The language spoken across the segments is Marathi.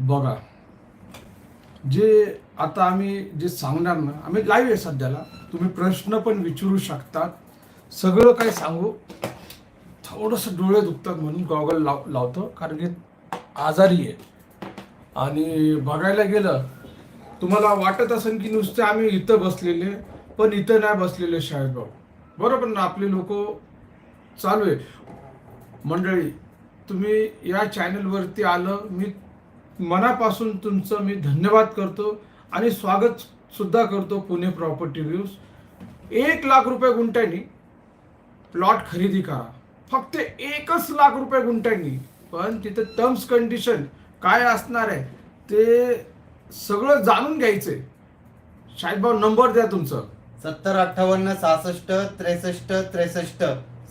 बघा. जे आता आम्ही जे सांगणार ना आम्ही लाईव्ह आहे सध्याला. तुम्ही प्रश्न पण विचारू शकतात. सगळं काही सांगू. थोडंसं डोळे दुखतात म्हणून गॉगल लाव लावतो कारण की आजारी आहे. आणि बघायला गेलं तुम्हाला वाटत असेल की नुसते आम्ही इथं बसलेले पण इथं नाही बसलेले शाळेत भाऊ. बरोबर ना आपले लोक चालू आहे. मंडळी तुम्ही या चॅनलवरती आलं मी मनापासून तुमचं मी धन्यवाद करतो आणि स्वागत सुद्धा करतो पुणे प्रॉपर्टी व्ह्यूज एक लाख रुपये गुंठ्यांनी प्लॉट खरेदी करा. फक्त एकच लाख रुपये गुंठ्यांनी. पण तिथे टर्म्स कंडिशन काय असणार आहे ते सगळं जाणून घ्यायचंय. शाहिदभाऊ नंबर द्या तुमचं. सत्तर अठ्ठावन्न सहासष्ट त्रेसष्ट त्रेसष्ट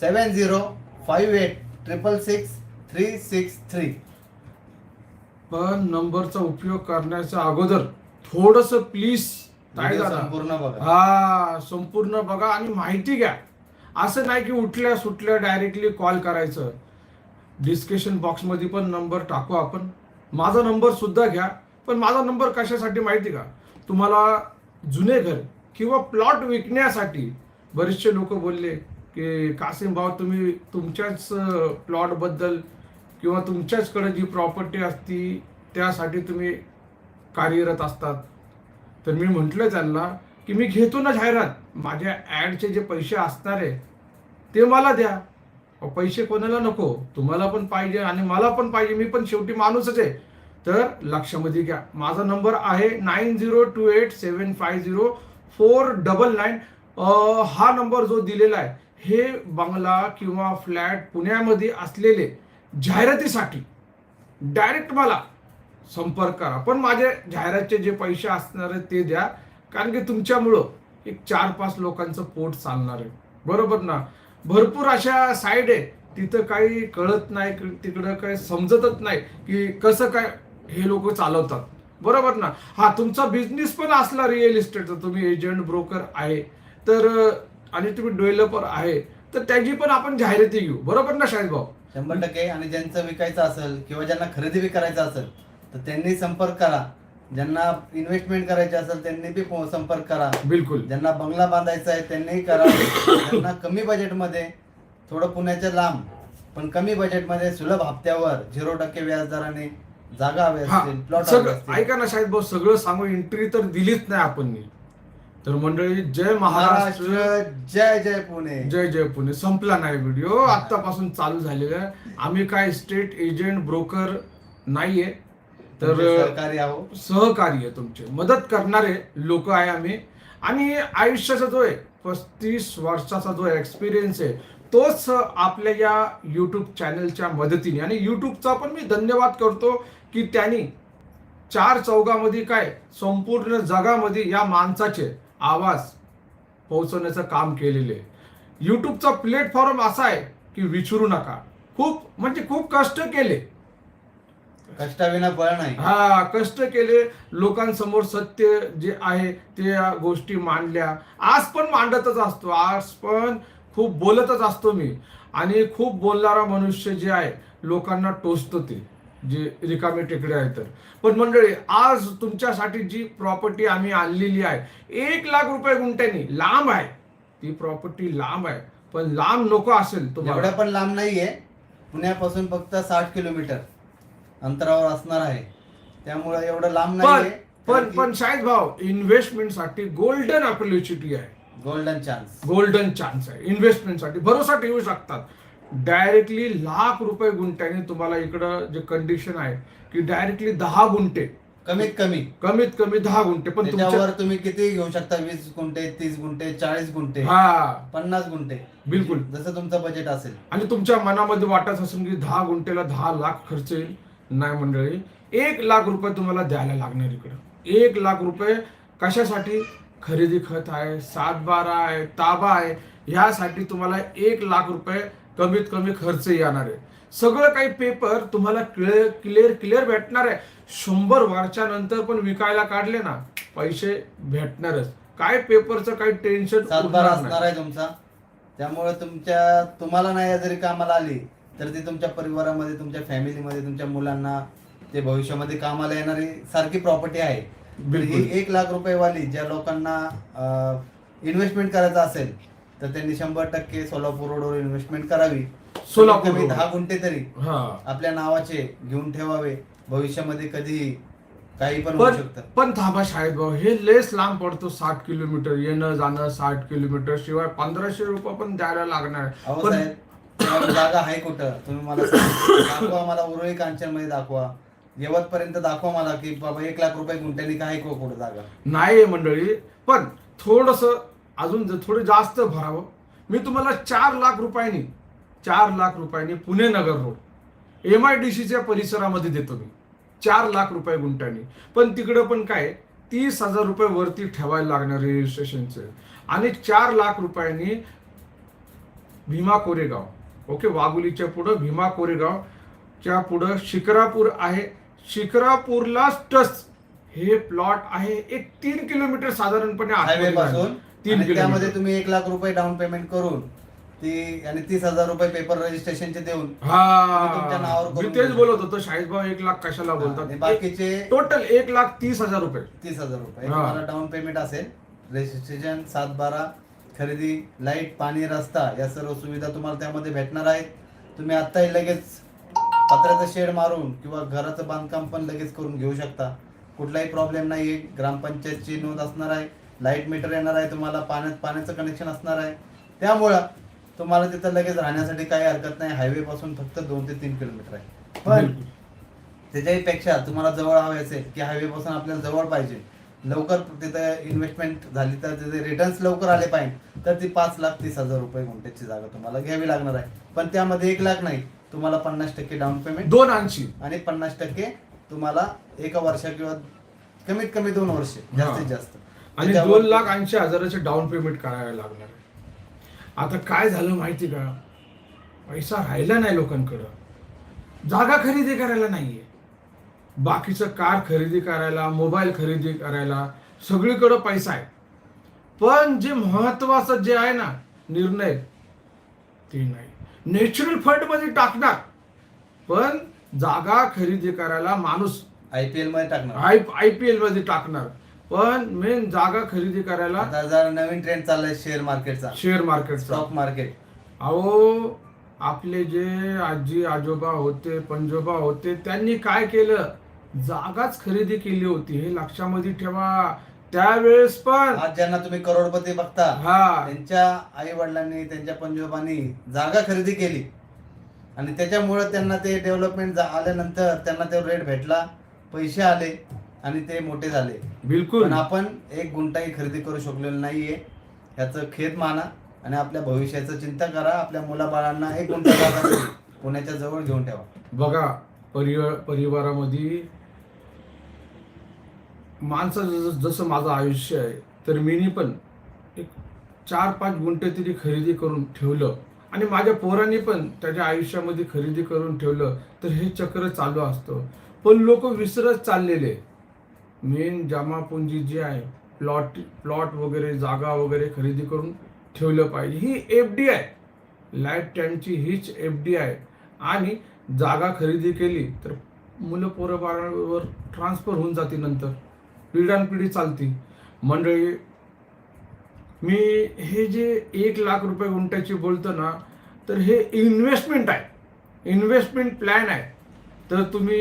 seven zero five eight triple six three six three पण नंबरचा उपयोग करण्याच्या अगोदर थोडस प्लीज संपूर्ण बघा. हा संपूर्ण बघा आणि माहिती घ्या. असं नाही की उठल्या सुटल्या डायरेक्टली कॉल करायचं. डिस्कशन बॉक्समध्ये पण नंबर टाकू आपण. माझा नंबर सुद्धा घ्या. पण माझा नंबर कशासाठी माहिती का? तुम्हाला जुने घर किंवा प्लॉट विकण्यासाठी बरेचसे लोक बोलले की कासिम भाऊ तुम्ही तुमच्याच प्लॉटबद्दल किंवा तुमच्याचकडे जी प्रॉपर्टी असती त्यासाठी तुम्ही कार्यरत असतात. तर मी म्हटलं त्यांना की मी घेतो ना जाहिरात. माझ्या ॲडचे जे पैसे असणार आहे ते मला द्या. पैसे कोणाला नको? तुम्हाला पण पाहिजे आणि मला पण पाहिजे. मी पण शेवटी माणूसच आहे. तर लक्षामध्ये घ्या. माझा नंबर आहे nine zero two eight seven five zero four double nine. हा नंबर जो दिलेला आहे हे बंगला किंवा फ्लॅट पुण्यामध्ये असलेले जाहिरातीसाठी. डायरेक्ट मला संपर्क करा. पण माझे जाहिरातचे जे पैसे असणार आहेत ते द्या. कारण की तुमच्यामुळं एक चार पाच लोकांचं पोट चालणार आहे. बरोबर ना? भरपूर अशा साईड आहे तिथं काही कळत नाही तिकडं काही समजतच नाही की कसं काय हे लोक चालवतात. बरोबर ना? हा तुमचा बिझनेस पण असला रिअल इस्टेटचा तुम्ही एजंट ब्रोकर आहे. तर आणि तुम्ही डेव्हलपर आहे. तर त्याची पण आपण जाहिराती घेऊ. बरोबर ना शाहिद भाऊ? शंभर टक्के आणि ज्यांचं विकायचं असेल किंवा ज्यांना खरेदी बी करायचं असेल तर त्यांनी संपर्क करा. ज्यांना इन्व्हेस्टमेंट करायची असेल त्यांनी बी संपर्क करा. बिलकुल. ज्यांना बंगला बांधायचा आहे त्यांनीही करा. ज्यांना कमी बजेटमध्ये थोडं पुण्याच्या लांब पण कमी बजेटमध्ये सुलभ हप्त्यावर झिरो टक्के व्याजदराने जागा हवे असतील प्लॉट ऐका ना शाहिद भाऊ सगळं सांगू एंट्री तर दिलीच नाही आपण तर मंडळी जय महाराष्ट्र. जय जय पुणे. जय जय पुणे. संपला नाही व्हिडिओ आतापासून चालू झालेला आहे. आम्ही काय स्टेट एजंट ब्रोकर नाहीये. तर तर सहकारी आहो. सहकारी आहे तुमचे. मदत करणारे लोक आहे आम्ही. आणि आयुष्याचा जो आहे पस्तीस वर्षाचा जो एक्सपिरियन्स आहे तोच आपल्या या यूट्यूब चॅनलच्या मदतीने. आणि यूट्यूबचा पण मी धन्यवाद करतो की त्यांनी चार चौघामध्ये काय संपूर्ण जगामध्ये या माणसाचे आवाज पोहोचवण्याचं काम केलेले. आहे यूट्यूबचा प्लॅटफॉर्म असा आहे की विचारू नका. खूप म्हणजे खूप कष्ट केले. कष्टाविना फळ नाही. हा कष्ट केले. लोकांसमोर सत्य जे आहे ते गोष्टी मांडल्या. आज पण मांडतच असतो. आज पण खूप बोलतच असतो मी. आणि खूप बोलणारा मनुष्य जे आहे लोकांना टोचतो ते. जे रिकामे टेकडे आहेत तर. पण मंडळी आज तुमच्यासाठी जी प्रॉपर्टी आम्ही आणलेली आहे एक लाख रुपये गुंठ्यानी लांब आहे. ती प्रॉपर्टी लांब आहे. पण लांब नको असेल तुम्हाला. एवढ्या पण लांब नाहीये. पुण्यापासून फक्त साठ किलोमीटर अंतरावर असणार आहे. त्यामुळे एवढं लांब पण नाहीये. पण पण शाहिद भाऊ इन्व्हेस्टमेंटसाठी गोल्डन ऑपॉर्च्युनिटी आहे. गोल्डन चान्स गोल्डन चान्स आहे. इन्व्हेस्टमेंटसाठी भरोसा ठेवू शकतात. डायरेक्टली लाख रुपये गुंठ्याने तुम्हाला इकडं जे कंडिशन आहे की डायरेक्टली दहा गुंठे. कमीत कमी. कमीत कमी दहा गुंठे. पण तुमच्या त्याच्यावर तुम्ही किती घेऊ शकता वीस गुंठे तीस गुंठे चाळीस गुंठे हा. पन्नास गुंठे. बिलकुल. जसं तुमचं बजेट असेल. आणि तुमच्या मनामध्ये वाटत असेल की दहा गुंठेला दहा लाख खर्च येईल. नाही मंडळी एक लाख रुपये तुम्हाला द्यायला लागणार इकडं. एक लाख रुपये कशासाठी? खरेदी खत आहे सातबारा आहे ताबा आहे. ह्यासाठी तुम्हाला एक लाख रुपये कमीत कमी खर्च येणार आहे. सगळं काही पेपर तुम्हाला क्लिअर क्लिअर क्लिअर भेटणार आहे. शंभर वर्षानंतर पण विकायला काढले ना पैसे भेटणारच. काय पेपरचं काही टेन्शन सातबारा असणार आहे तुमचा. त्यामुळे तुमच्या तुम्हाला नाही जरी कामाला आली तर ती तुमच्या परिवारामध्ये तुमच्या फॅमिलीमध्ये तुमच्या मुलांना ते भविष्यामध्ये कामाला येणारी सारखी प्रॉपर्टी आहे. ही एक लाख रुपये वाली ज्या लोकांना इन्व्हेस्टमेंट करायचं असेल तर त्यांनी शंभर टक्के सोलापूर रोडवर इन्व्हेस्टमेंट करावी. सोलापूर कमी. दहा गुंठे तरी हा. आपल्या नावाचे घेऊन ठेवावे. भविष्यामध्ये कधी काही पण होऊ पण शकतं. पण थांबा भाऊ हे लेस लांब पडतो साठ किलोमीटर. येणं जाणं साठ किलोमीटर. शिवाय पंधराशे रुपये पण द्यायला लागणार. अहो पण साहेब तुम्हाला जागा आहे कुठं? तुम्ही मला सांगा. दाखवा मला उरळी कांचनमध्ये दाखवा. यवत पर्यंत दाखवा मला की बाबा एक लाख रुपये गुंठ्यानी काय कुठं जागा? नाही आहे मंडळी. पण थोडस अजून थोडं जास्त भरावं. मी तुम्हाला चार लाख रुपयांनी चार लाख रुपयांनी Pune Nagar road M I D सीच्या परिसरामध्ये देतो मी. चार लाख रुपये गुंठ्यानी. पण तिकडं पण काय तीस हजार रुपये वरती ठेवायला लागणार रजिस्ट्रेशनचे आणि चार लाख रुपयांनी भीमा कोरेगाव ओके वाघुलीच्या पुढं भीमा कोरेगावच्या पुढं शिक्रापूर आहे. शिक्रापूरला टच हे प्लॉट आहे एक तीन किलोमीटर साधारणपणे तीन आणि त्यामध्ये किलोमीटर तुम्ही एक लाख रुपये डाऊन पेमेंट करून ती आणि तीस हजार रुपये पेपर रजिस्ट्रेशनचे देऊन तुमच्या हा नावावर मी करून तेच. बोलत होतो शाहीद भाऊ एक लाख कशाला आणि बोलतात? बाकीचे टोटल एक लाख तीस हजार रुपये. तीस हजार रुपये. हा. तुम्हाला डाऊन पेमेंट असेल. रजिस्ट्रेशन सात बारा खरेदी लाइट पाणी रस्ता या सर्व सुविधा तुम्हाला त्यामध्ये भेटणार आहेत. तुम्ही आत्ताही लगेच पत्र्याचं शेड मारून किंवा घराचं बांधकाम पण लगेच करून घेऊ शकता. कुठलाही प्रॉब्लेम नाही ग्रामपंचायतची नोंद असणार आहे. लाइट मीटर येणार आहे तुम्हाला पाण्यात पाण्याचं कनेक्शन असणार आहे. त्यामुळं तुम्हाला तिथं लगेच राहण्यासाठी काही हरकत नाही. हायवे पासून फक्त दोन ते तीन किलोमीटर आहे. पण बिलकुल. त्याच्याही पेक्षा तुम्हाला जवळ हवे असेल की हायवे पासून आपल्याला जवळ पाहिजे. लवकर तिथे इन्व्हेस्टमेंट झाली तर तिथे रिटर्न्स लवकर आले पाहिजे. तर ती पाच लाख तीस हजार रुपये गुंठ्याची जागा तुम्हाला घ्यावी लागणार आहे. पण त्यामध्ये एक लाख नाही. तुम्हाला पन्नास टक्के डाऊन पेमेंट दोन ऐंशी. आणि पन्नास टक्के तुम्हाला एका वर्षा किंवा कमीत कमी दोन वर्ष जास्तीत जास्त. आणि दोन लाख ऐंशी हजाराचे डाऊन पेमेंट करायला लागणार आहे. आता काय झालं माहिती का? पैसा राहिला नाही लोकांकडं. जागा खरेदी करायला नाहीये. बाकीचं कार खरेदी करायला मोबाईल खरेदी करायला सगळीकडं पैसा आहे. पण जे महत्वाचं जे आहे ना निर्णय ते नाही. नॅचरल फंडमध्ये टाकणार. पण जागा खरेदी करायला माणूस आय पी एलमध्ये टाकणार. आय आय पी एलमध्ये टाकणार. पण मेन जागा खरेदी करायला आता जर नवीन ट्रेंड चाललाय शेअर मार्केटचा शेअर मार्केटचा स्टॉक मार्केट अहो आपले जे आजी आजोबा होते पंजोबा होते त्यांनी काय केलं? जागाच खरेदी केली होती. हे लक्षामध्ये ठेवा. त्यावेळेस पण आज ज्यांना तुम्ही करोडपती बघता हा. त्यांच्या आई वडिलांनी त्यांच्या पंजोबांनी जागा खरेदी केली. आणि त्याच्यामुळे त्यांना ते डेव्हलपमेंट आल्यानंतर त्यांना ते रेट भेटला. पैसे आले. आणि ते मोठे झाले. बिलकुल. पण आपण एक गुंठाही खरेदी करू शकलेलो नाहीये. याचं खेद माना आणि आपल्या भविष्याचं चिंता करा. आपल्या मुलाबाळांना एक गुंठा जागा तरी पुण्याच्या जवळ घेऊन ठेवा. बघा परिवार परिवारामध्ये माणसाचं जसं- जसं माझं आयुष्य आहे तर मीनी पण एक चार पाच गुंठे तरी खरेदी करून ठेवलं आणि माझ्या पोरांनी पण त्याच्या आयुष्यामध्ये खरेदी करून ठेवलं तर हे चक्र चालू असतं. पण लोक विसरत चाललेले. मेन जमापुंजी जी आहे प्लॉट प्लॉट वगैरे जागा वगैरे खरेदी करून ठेवलं पाहिजे. ही एफ डी आहे. लाईफ टाईमची हीच एफ डी आहे. आणि जागा खरेदी केली तर मुलं पोरंबारवर ट्रान्सफर होऊन जाते नंतर. पिढ्यानपिढी चालती मंडळी मी हे जे एक लाख रुपये गुंठ्याची बोलतो ना तर हे इन्व्हेस्टमेंट आहे. इन्व्हेस्टमेंट प्लॅन आहे. तर तुम्ही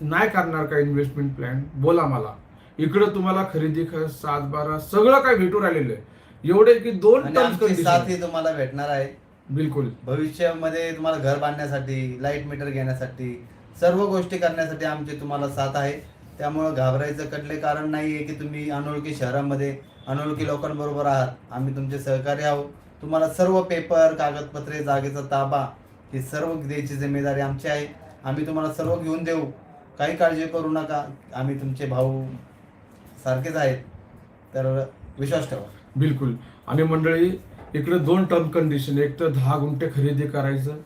नाही करणार का इन्व्हेस्टमेंट प्लॅन बोला मला. इकडं तुम्हाला खरेदी खर्च सात बारा सगळं काय भेटू राहिलेलं आहे. एवढे की दोन आणि टर्म्स आमची कंडिशन साथही तुम्हाला भेटणार आहे. बिलकुल. भविष्यामध्ये तुम्हाला घर बांधण्यासाठी लाइट मीटर घेण्यासाठी सर्व गोष्टी करण्यासाठी आमची तुम्हाला साथ आहे. त्यामुळं घाबरायचं कटले कारण नाही आहे की तुम्ही अनोळखी शहरामध्ये अनोळखी लोकांबरोबर आहात. आम्ही तुमचे सहकारी आहोत. तुम्हाला सर्व पेपर कागदपत्रे जागेचा ताबा ही सर्व द्यायची जिम्मेदारी आमची आहे. आम्ही तुम्हाला सर्व घेऊन देऊ. काही काळजी करू नका. आम्ही तुमचे भाऊ सारखेच आहेत तर विश्वास ठेवा. बिलकुल. आणि मंडळी इकडे दोन टर्म कंडिशन एक तर दहा गुंठे खरेदी करायचं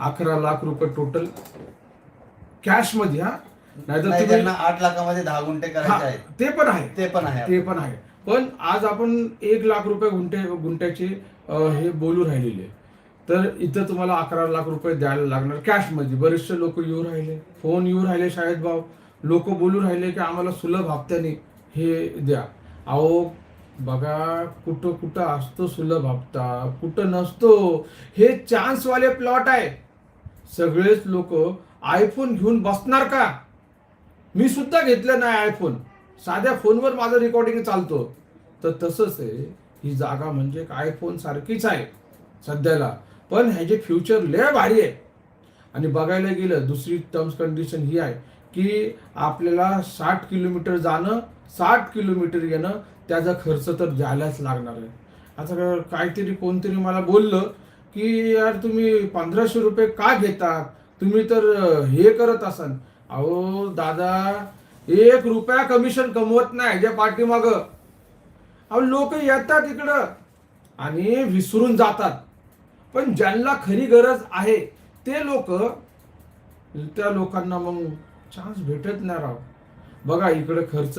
अकरा लाख रुपये टोटल कॅशमध्ये हा? नाहीतर नाही त्यांना आठ लाखामध्ये दहा गुंठे करायचे आहेत. ते पण आहे. ते पण आहे. ते पण आहे. पण आज आपण एक लाख रुपये गुंठे गुंठ्याचे अं, हे बोलू राहिलेले. तर इथं तुम्हाला अकरा लाख रुपये द्यायला लागणार कॅशमध्ये. बरेचसे लोक येऊ राहिले. फोन येऊ राहिले शाळेत भाव लोक बोलू राहिले की आम्हाला सुलभ हप्त्याने हे द्या. अहो बघा कुठं कुठं असतो सुलभ हप्ता कुठं नसतो. हे चान्सवाले प्लॉट आहे. सगळेच लोक आयफोन घेऊन बसणार का? मी सुद्धा घेतलं नाही आयफोन साध्या फोनवर माझं रेकॉर्डिंग चालतो. तर तसंच आहे. ही जागा म्हणजे आयफोन सारखीच आहे सध्याला. पण ह्याचे फ्युचर लय भारी आहे. आणि बघायला गेलं दुसरी टर्म्स कंडिशन ही आहे की आपल्याला साठ किलोमीटर जाणं साठ किलोमीटर येणं त्याचा खर्च तर द्यायलाच लागणार आहे. आता काहीतरी कोणतरी मला बोललं की यार तुम्ही पंधराशे रुपये का घेतात? तुम्ही तर हे करत असाल. अहो दादा एक रुपया कमिशन कमवत नाही ज्या पाठीमाग. अहो लोक येतात इकडं आणि विसरून जातात. पण ज्यांना खरी गरज आहे ते लोक त्या लोकांना मग चान्स भेटत नाही राव. बघा इकडं खर्च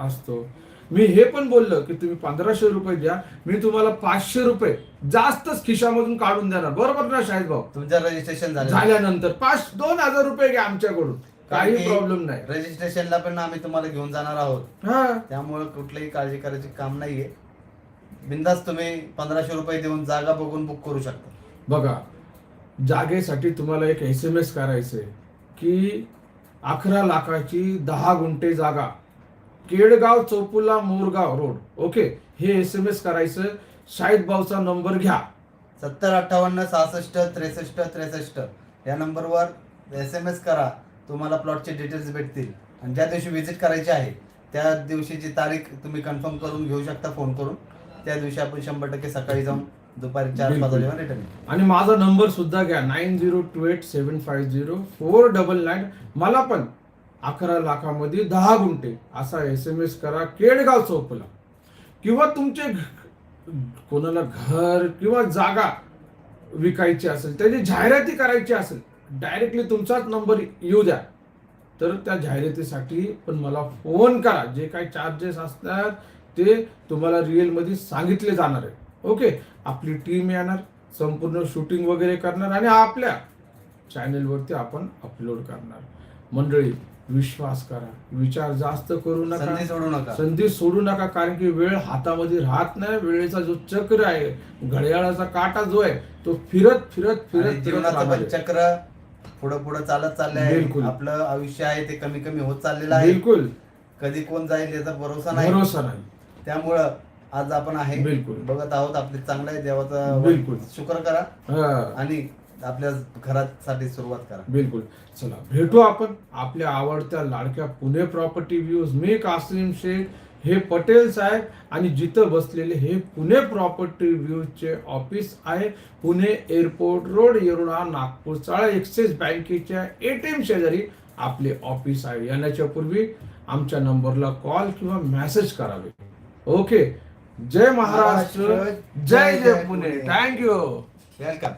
असतो. मी हे पण बोललो की तुम्ही पंधराशे रुपये द्या मी तुम्हाला पाचशे रुपये जास्तच खिशामधून काढून देणार. बरोबर ना शाहीद भाऊ? तुमचं रजिस्ट्रेशन झालं झाल्यानंतर. पाच दोन हजार रुपये घ्या आमच्याकडून. काही प्रॉब्लेम नाही. रजिस्ट्रेशनला पण आम्ही तुम्हाला घेऊन जाणार आहोत. हा. त्यामुळे कुठलीही काळजी करायची काम नाहीये. बिंदास तुम्ही पंधराशे रुपये देऊन जागा बघून बुक करू शकता. बघा जागेसाठी तुम्हाला एक एस एम एस करायचंय की अकरा लाखाची दहा गुंठे जागा केडगाव चौपुला मोरगाव रोड. ओके? हे एस एम एस करायचं. शाहीद भाऊचा नंबर घ्या. सत्तर अठ्ठावन्न सहासष्ट त्रेसष्ट त्रेसष्ट. या नंबरवर एस एम एस करा. तुम्हाला प्लॉटचे डिटेल्स भेटतील. आणि ज्या दिवशी व्हिजिट करायची आहे त्या दिवशीची तारीख तुम्ही कन्फर्म करून घेऊ शकता फोन करून. त्या दिवशी आपण शंभर टक्के सकाळी जाऊन दुपारी चार पाच. वाजेवर रिटर्न आणि माझा नंबर सुद्धा घ्या. Nine zero two eight seven five zero four double nine. मला पण अकरा लाखामध्ये दहा गुंठे. असा एस एम एस करा केडगाव चौकला. किंवा तुमचे कोणाला घर किंवा जागा विकायची असेल त्याची जाहिराती करायची असेल डायरेक्टली तुमचाच नंबर येऊ द्या. तर त्या जाहिरातीसाठी पण मला फोन करा. जे काही चार्जेस असतात ते तुम्हाला रिअलमध्ये सांगितले जाणार आहे. ओके? आपली टीम येणार संपूर्ण शूटिंग वगैरे करणार आणि आपल्या चॅनेलवरती आपण अपलोड करणार. मंडळी विश्वास करा. विचार जास्त करू नका. संधी सोडू नका. संधी सोडू नका कारण की वेळ हातामध्ये राहत नाही. वेळेचा जो चक्र आहे घड्याळाचा काटा जो आहे तो फिरत फिरत आणि फिरत फिरत जीवनाचं राहणार पण आहे. चक्र पुढं पुढं चालत चाललंय. बिलकुल. आपलं आयुष्य आहे ते कमी कमी होत चाललेलं आहे. बिलकुल. कधी कोण जाईल याचा भरोसा नाही. भरोसा नाही. त्यामुळं आज आपण आहे. बिलकुल. बघत आहोत आपले चांगलं आहे देवाचा बिलकुल. शुक्र करा. हा. आणि आपल्या घरासाठी सुरुवात करा. बिलकुल. चला भेटू आपण आपल्या आवडत्या लाडक्या पुणे प्रॉपर्टी व्ह्यूज. मी कासिम शेख हे पटेल साहेब आणि जिथं बसलेले हे पुणे प्रॉपर्टी व्ह्यूजचे ऑफिस आहे. पुणे एअरपोर्ट रोड येरुळा नागपूर चाळा एक्सिस बँकेच्या एटीएम शेजारी आपले ऑफिस आहे. येण्याच्या पूर्वी आमच्या नंबरला कॉल किंवा मेसेज करावे. ओके. जय महाराष्ट्र. जय जय पुणे. Thank you welcome